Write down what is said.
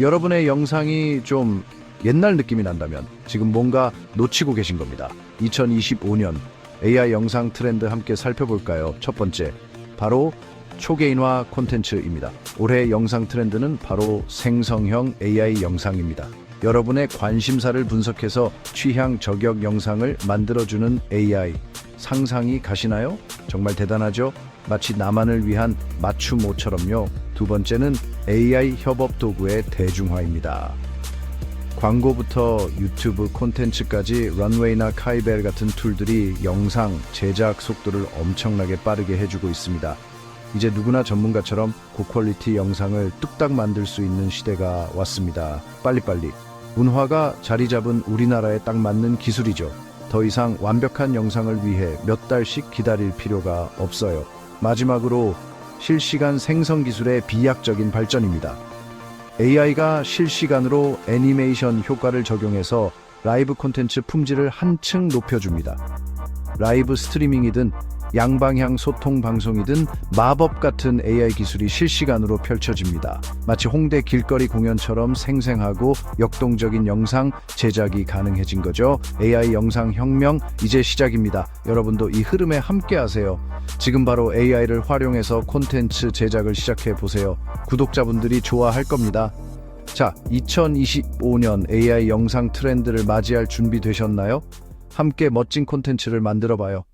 여러분의 영상이 좀 옛날 느낌이 난다면 지금 뭔가 놓치고 계신 겁니다. 2025년 AI 영상 트렌드 함께 살펴볼까요? 첫 번째, 바로 초개인화 콘텐츠입니다. 올해 영상 트렌드는 바로 생성형 AI 영상입니다. 여러분의 관심사를 분석해서 취향 저격 영상을 만들어주는 AI 상상이 가시나요? 정말 대단하죠? 마치 나만을 위한 맞춤 옷처럼요. 두 번째는 AI 협업 도구의 대중화입니다. 광고부터 유튜브 콘텐츠까지 런웨이나 카이벨 같은 툴들이 영상 제작 속도를 엄청나게 빠르게 해주고 있습니다. 이제 누구나 전문가처럼 고퀄리티 영상을 뚝딱 만들 수 있는 시대가 왔습니다. 빨리빨리. 문화가 자리 잡은 우리나라에 딱 맞는 기술이죠. 더 이상 완벽한 영상을 위해 몇 달씩 기다릴 필요가 없어요. 마지막으로 실시간 생성 기술의 비약적인 발전입니다. AI가 실시간으로 애니메이션 효과를 적용해서 라이브 콘텐츠 품질을 한층 높여줍니다. 라이브 스트리밍이든 양방향 소통 방송이든 마법 같은 AI 기술이 실시간으로 펼쳐집니다. 마치 홍대 길거리 공연처럼 생생하고 역동적인 영상 제작이 가능해진 거죠. AI 영상 혁명 이제 시작입니다. 여러분도 이 흐름에 함께 하세요. 지금 바로 AI를 활용해서 콘텐츠 제작을 시작해 보세요. 구독자분들이 좋아할 겁니다. 자, 2025년 AI 영상 트렌드를 맞이할 준비 되셨나요? 함께 멋진 콘텐츠를 만들어 봐요.